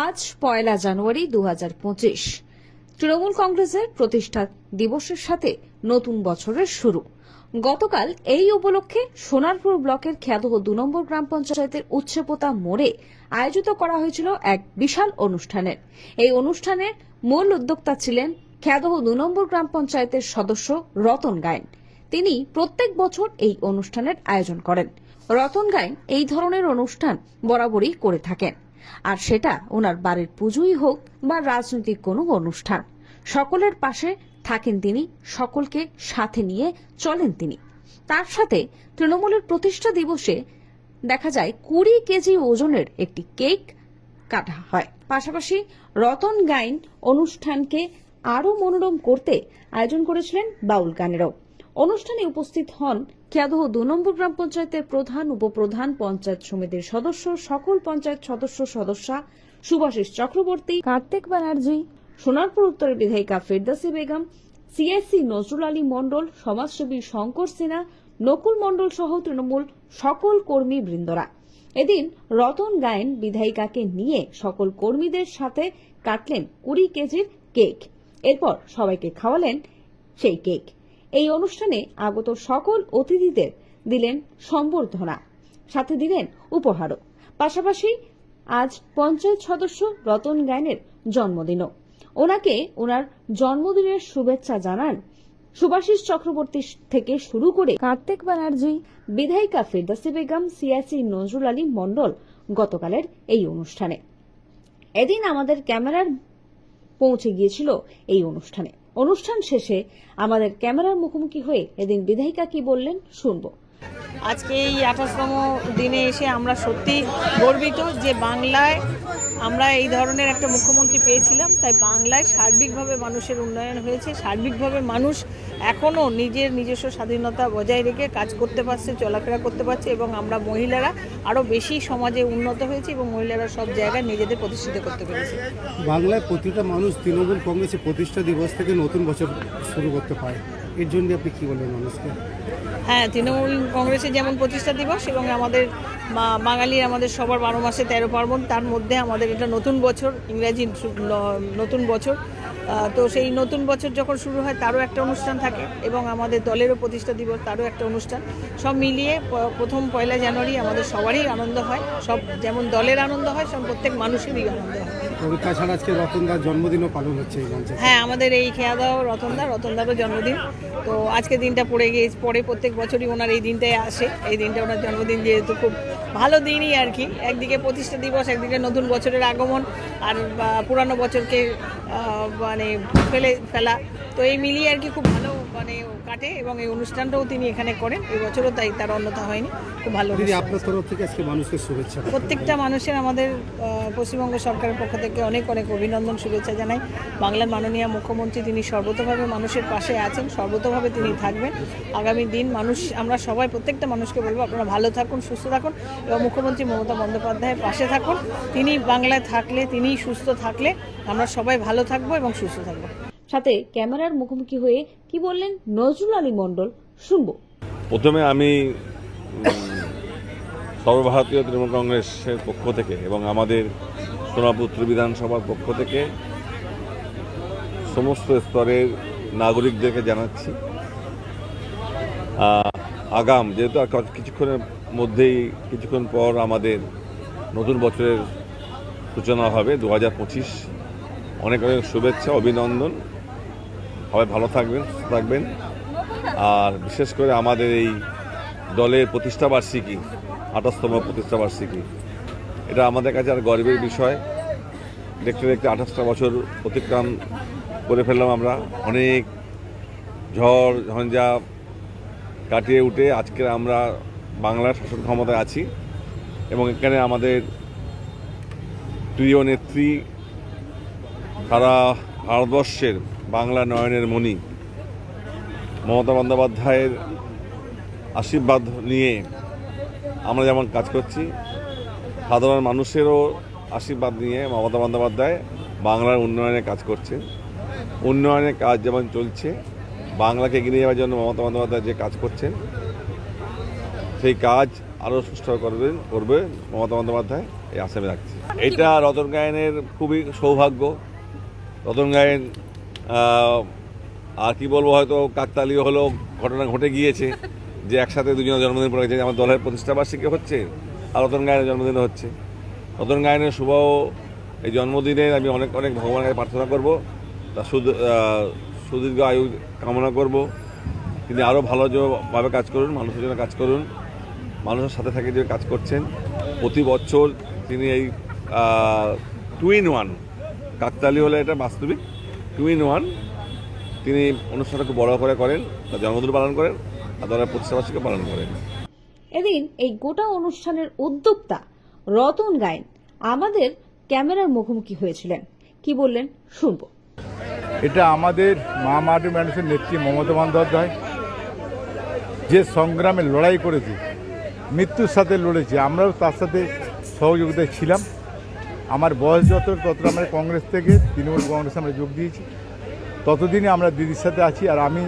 আজ পয়লা জানুয়ারি দু হাজার পঁচিশ। তৃণমূল কংগ্রেসের প্রতিষ্ঠা দিবসের সাথে নতুন বছরের শুরু। গতকাল এই উপলক্ষে সোনারপুর ব্লকের খ্যাতহ দু নম্বর গ্রাম পঞ্চায়েতের উচ্ছেপোতা মোড়ে আয়োজিত করা হয়েছিল এক বিশাল অনুষ্ঠানের। এই অনুষ্ঠানের মূল উদ্যোক্তা ছিলেন খ্যাতহ দু নম্বর গ্রাম পঞ্চায়েতের সদস্য রতন গায়েন। তিনি প্রত্যেক বছর এই অনুষ্ঠানের আয়োজন করেন। রতন গায়েন এই ধরনের অনুষ্ঠান বরাবরই করে থাকেন। আর সেটা ওনার বাড়ির পুজোই হোক বা রাজনৈতিক কোনো অনুষ্ঠান। সকলের পাশে থাকেন তিনি, সকলকে সাথে নিয়ে চলেন তিনি। তার সাথে তৃণমূলের প্রতিষ্ঠা দিবসে দেখা যায় কুড়ি কেজি ওজনের একটি কেক কাটা হয়। পাশাপাশি রতন গাইন অনুষ্ঠানকে আরও মনোরম করতে আয়োজন করেছিলেন বাউল গানেরও। অনুষ্ঠানে উপস্থিত হন কিয়াদহ দু নম্বর গ্রাম পঞ্চায়েতের প্রধান, উপপ্রধান, পঞ্চায়েত সমিতির সদস্য, সকল পঞ্চায়েত সদস্য, সদস্যা সুভাষিস চক্রবর্তী, কার্তিক ব্যানার্জি, সোনারপুর উত্তরের বিধায়িকা ফেরদাসি বেগম, সিএসসি নজরুল আলী মণ্ডল, সমাজসেবী শঙ্কর সিনহা, নকুল মণ্ডল সহ তৃণমূল সকল কর্মী বৃন্দরা। এদিন রতন গায়েন বিধায়িকাকে নিয়ে সকল কর্মীদের সাথে কাটলেন কুড়ি কেজির কেক। এরপর সবাইকে খাওয়ালেন সেই কেক। এই অনুষ্ঠানে আগত সকল অতিথিদের দিলেন সম্বর্ধনা, সাথে দিলেন উপহারও। পাশাপাশি আজ পঞ্চায়েত সদস্য রতন গায়নের জন্মদিনও। ওনাকে ওনার জন্মদিনের শুভেচ্ছা জানান সুভাষিস চক্রবর্তী থেকে শুরু করে কার্তিক ব্যানার্জি, বিধায়িকা ফেরদাসি বেগম সিয়াসি নজরুল আলী মণ্ডল গতকালের এই অনুষ্ঠানে। এদিন আমাদের ক্যামেরার পৌঁছে গিয়েছিল এই অনুষ্ঠানে। অনুষ্ঠান শেষে আমাদের ক্যামেরার মুখোমুখি হয়ে এদিন বিধায়িকা কি বললেন শুনব। আজকে এই আঠাশতম দিনে এসে আমরা সত্যি গর্বিত যে বাংলায় আমরা এই ধরনের একটা মুখ্যমন্ত্রী পেয়েছিলাম। তাই বাংলায় সার্বিকভাবে মানুষের উন্নয়ন হয়েছে। সার্বিকভাবে মানুষ এখনও নিজের নিজস্ব স্বাধীনতা বজায় রেখে কাজ করতে পারছে, চলাফেরা করতে পারছে এবং আমরা মহিলারা আরও বেশি সমাজে উন্নত হয়েছে এবং মহিলারা সব জায়গায় নিজেদের প্রতিষ্ঠিত করতে পেরেছে। বাংলায় প্রতিটা মানুষ তৃণমূল কংগ্রেসের প্রতিষ্ঠা দিবস থেকে নতুন বছর শুরু করতে পারে। এর জন্য আপনি কি বলবেন মানুষকে? হ্যাঁ তৃণমূল কংগ্রেসের যেমন প্রতিষ্ঠা দিবস এবং আমাদের বাঙালির আমাদের সবার বারো মাসে তেরো পার্বণ, তার মধ্যে আমাদের এটা নতুন বছর, ইংরাজি নতুন বছর। তো সেই নতুন বছর যখন শুরু হয়, তারও একটা অনুষ্ঠান থাকে এবং আমাদের দলেরও প্রতিষ্ঠা দিবস, তারও একটা অনুষ্ঠান। সব মিলিয়ে প্রথম পয়লা জানুয়ারি আমাদের সবারই আনন্দ হয়। সব যেমন দলের আনন্দ হয়, সব প্রত্যেক মানুষেরই আনন্দ হয়। তাছাড়া আজকে রতনদার জন্মদিনও পালন হচ্ছে এই মঞ্চে। হ্যাঁ আমাদের এই খেয়া দাও রতনদা, রতনদারও জন্মদিন। তো আজকে দিনটা পড়ে গিয়ে পরে প্রত্যেক বছরই ওনার এই দিনটাই আসে। এই দিনটা ওনার জন্মদিন যেহেতু খুব ভালো দিনই আর কি। একদিকে প্রতিষ্ঠা দিবস, একদিকে নতুন বছরের আগমন আর পুরানো বছরকে মানে ফেলে, ফেলা। তো এই মিলিয়ে আর কি খুব ভালো মানে কাটে এবং এই অনুষ্ঠানটাও তিনি এখানে করেন। এই বছরও তাই তার অন্যথা হয়নি। খুব ভালো দিদি আপনার তরফ থেকে আজকে মানুষকে শুভেচ্ছা। প্রত্যেকটা মানুষের আমাদের পশ্চিমবঙ্গ সরকারের পক্ষ থেকে অনেক অনেক অভিনন্দন শুভেচ্ছা জানাই। বাংলার মাননীয় মুখ্যমন্ত্রী তিনি সর্বতভাবে মানুষের পাশে আছেন সর্বতভাবে তিনি থাকবেন। আগামী দিন মানুষ আমরা সবাই প্রত্যেকটা মানুষকে বলব আপনারা ভালো থাকুন সুস্থ থাকুন এবং মুখ্যমন্ত্রী মমতা বন্দ্যোপাধ্যায়ের পাশে থাকুন। তিনি বাংলায় থাকলে তিনি সুস্থ থাকলে আমরা সবাই ভালো থাকব এবং সুস্থ থাকব। সাথে ক্যামেরার মুখোমুখি হয়ে কি বললেন নজরুল আলী মণ্ডল? শুনব। প্রথমে আমি সর্বভারতীয় তৃণমূল কংগ্রেসের পক্ষ থেকে এবং আমাদের সোনাপুত্র বিধানসভার পক্ষ থেকে সমস্ত স্তরের নাগরিকদেরকে জানাচ্ছি। আগাম, যেহেতু কিছুক্ষণের মধ্যেই, কিছুক্ষণ পর আমাদের নতুন বছরের সূচনা হবে, দু হাজার পঁচিশ। অনেক অনেক শুভেচ্ছা, অভিনন্দন। সবাই ভালো থাকবেন, সুস্থ থাকবেন। আর বিশেষ করে আমাদের এই দলের প্রতিষ্ঠা বার্ষিকী, আঠাশতম প্রতিষ্ঠা বার্ষিকী, এটা আমাদের কাছে আর গর্বের বিষয়। দেখতে দেখতে আঠাশটা বছর অতিক্রম করে ফেললাম আমরা। অনেক ঝড়, ঝঞ্ঝা কাটিয়ে উঠে আজকে আমরা বাংলার শাসন ক্ষমতায় আছি এবং এখানে আমাদের প্রিয় নেত্রী সারা ভারতবর্ষের বাংলা নয়নের মণি মমতা বন্দ্যোপাধ্যায়ের আশীর্বাদ নিয়ে আমরা যেমন কাজ করছি সাধারণ মানুষেরও আশীর্বাদ নিয়ে মমতা বন্দ্যোপাধ্যায় বাংলার উন্নয়নে কাজ করছে। উন্নয়নের কাজ যেমন চলছে বাংলাকে এগিয়ে যাওয়ার জন্য মমতা বন্দ্যোপাধ্যায় যে কাজ করছেন সেই কাজ আরও সুষ্ঠু করবেন করবে মমতা বন্দ্যোপাধ্যায় এই আশা আমি রাখছি। এটা রতন গায়নের খুবই সৌভাগ্য। রতন গায়ন আর কি বলব হয়তো কাকতালীয় হলেও ঘটনা ঘটে গিয়েছে যে একসাথে দুজনের জন্মদিন পড়ে গেছে। আমার দলের প্রতিষ্ঠা বার্ষিকী হচ্ছে আর রতন গায়নের জন্মদিন হচ্ছে। রতন গায়নের শুভ এই জন্মদিনে আমি অনেক অনেক ভগবানের কাছে প্রার্থনা করব। তার সুদ- সুদীর্ঘ আয়ু কামনা করব। তিনি আরও ভালোভাবে কাজ করুন, মানুষের জন্য কাজ করুন, মানুষের সাথে থাকে যে কাজ করছেন। প্রতি বছর তিনি এই টু ইন ওয়ান কাকতালি হলে এটা বাস্তবিক। টু ইন ওয়ান তিনি অনুষ্ঠানটা খুব বড় করে করেন তার জন্মদিন পালন করেন আর দলের প্রতিষ্ঠাবার্ষিকী পালন করেন। এদিন এই গোটা অনুষ্ঠানের উদ্যোক্তা রতন গায়েন আমাদের ক্যামেরার মুখোমুখি হয়েছিলেন। কি বললেন শুনব। এটা আমাদের মা মাটি মানুষের নেত্রী মমতা বন্দ্যোপাধ্যায় যে সংগ্রামে লড়াই করেছে মৃত্যুর সাথে লড়েছে আমরাও তার সাথে সহযোগিতায় ছিলাম। আমার বয়স যত তত আমরা কংগ্রেস থেকে, তৃণমূল কংগ্রেসে আমরা যোগ দিয়েছি। ততদিনই আমরা দিদির সাথে আছি আর আমি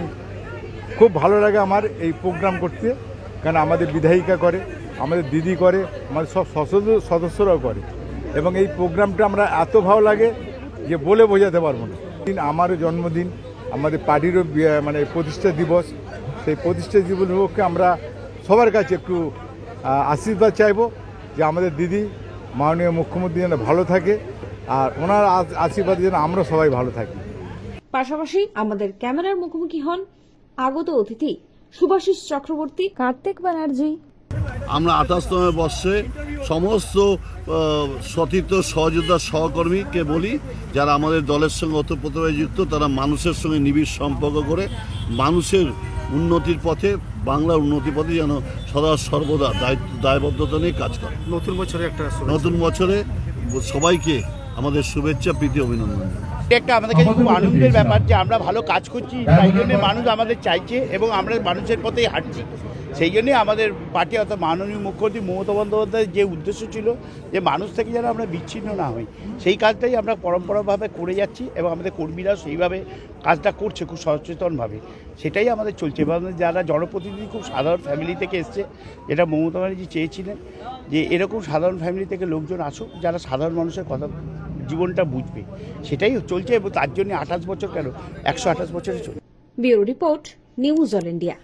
খুব ভালো লাগে আমার এই প্রোগ্রাম করতে কারণ আমাদের বিধায়িকা করে, আমাদের দিদি করে, আমাদের সব সদস্য, সদস্যরাও করে। এবং এই প্রোগ্রামটা আমরা এত ভালো লাগে যে বলে বোঝাতে পারব না। দিন আমারও জন্মদিন, আমাদের পার্টিরও মানে প্রতিষ্ঠা দিবস, সেই প্রতিষ্ঠা দিবস উপলক্ষে আমরা সবার কাছে একটু আশীর্বাদ চাইব যে আমাদের দিদি মাননীয় মুখ্যমন্ত্রী যেন ভালো থাকে আর ওনার আশ- আশীর্বাদে যেন আমরা সবাই ভালো থাকি। পাশাপাশি আমাদের ক্যামেরার মুখোমুখি হন আগত অতিথি সুভাষিস চক্রবর্তী। কার্তিক ব্যানার্জি। আমরা আঠাশতম বর্ষে সমস্ত সতীর্থ সহযোদ্ধা সহকর্মীকে বলি যারা আমাদের দলের সঙ্গে ওতপ্রোতভাবে যুক্ত তারা মানুষের সঙ্গে নিবিড় সম্পর্ক করে মানুষের উন্নতির পথে বাংলার উন্নতির পথে যেন সদা সর্বদা দায়িত্ব দায়বদ্ধতা নিয়ে কাজ করে। নতুন বছরে একটা নতুন বছরে সবাইকে আমাদের শুভেচ্ছা প্রীতি অভিনন্দন। একটা আমাদের কাছে খুব আনন্দের ব্যাপার যে আমরা ভালো কাজ করছি তাই জন্য মানুষ আমাদের চাইছে এবং আমরা মানুষের পথেই হাঁটছি। সেই জন্যে আমাদের পার্টি, অর্থাৎ মাননীয় মুখ্যমন্ত্রী মমতা বন্দ্যোপাধ্যায়ের যে উদ্দেশ্য ছিল যে মানুষ থেকে যেন আমরা বিচ্ছিন্ন না হই, সেই কাজটাই আমরা পরম্পরাভাবে করে যাচ্ছি এবং আমাদের কর্মীরা সেইভাবে কাজটা করছে খুব সচেতনভাবে। সেটাই আমাদের চলছে। এবং যারা জনপ্রতিনিধি খুব সাধারণ ফ্যামিলি থেকে এসছে, যেটা মমতা ব্যানার্জি চেয়েছিলেন যে এরকম সাধারণ ফ্যামিলি থেকে লোকজন আসুক, যারা সাধারণ মানুষের কথা জীবনটা বুঝবে। সেটাই চলছে এবং তার জন্য আঠাশ বছর কেন? একশো আঠাশ বছরে চলছে। Bureau report, news all India.